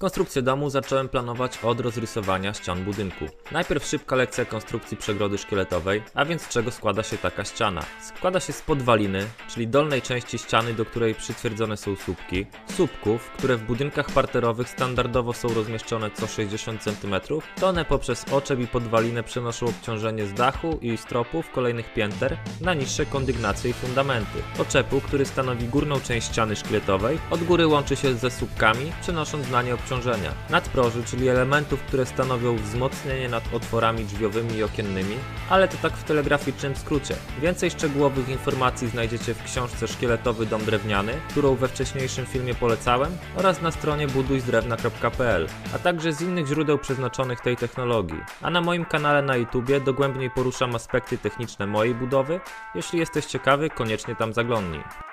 Konstrukcję domu zacząłem planować od rozrysowania ścian budynku. Najpierw szybka lekcja konstrukcji przegrody szkieletowej, a więc z czego składa się taka ściana. Składa się z podwaliny, czyli dolnej części ściany, do której przytwierdzone są słupki, słupków, które w budynkach parterowych standardowo są rozmieszczone co 60 cm, to one poprzez oczep i podwalinę przenoszą obciążenie z dachu i stropów kolejnych pięter na niższe kondygnacje i fundamenty. Oczepu, który stanowi górną część ściany szkieletowej, od góry łączy się ze słupkami, przenosząc na nie obciążenia. Nadproży, czyli elementów, które stanowią wzmocnienie nad otworami drzwiowymi i okiennymi, ale to tak w telegraficznym skrócie. Więcej szczegółowych informacji znajdziecie w książce Szkieletowy Dom Drewniany, którą we wcześniejszym filmie polecałem, oraz na stronie budujzdrewna.pl, a także z innych źródeł przeznaczonych tej technologii. A na moim kanale na YouTubie dogłębniej poruszam aspekty techniczne mojej budowy. Jeśli jesteś ciekawy, koniecznie tam zaglądnij.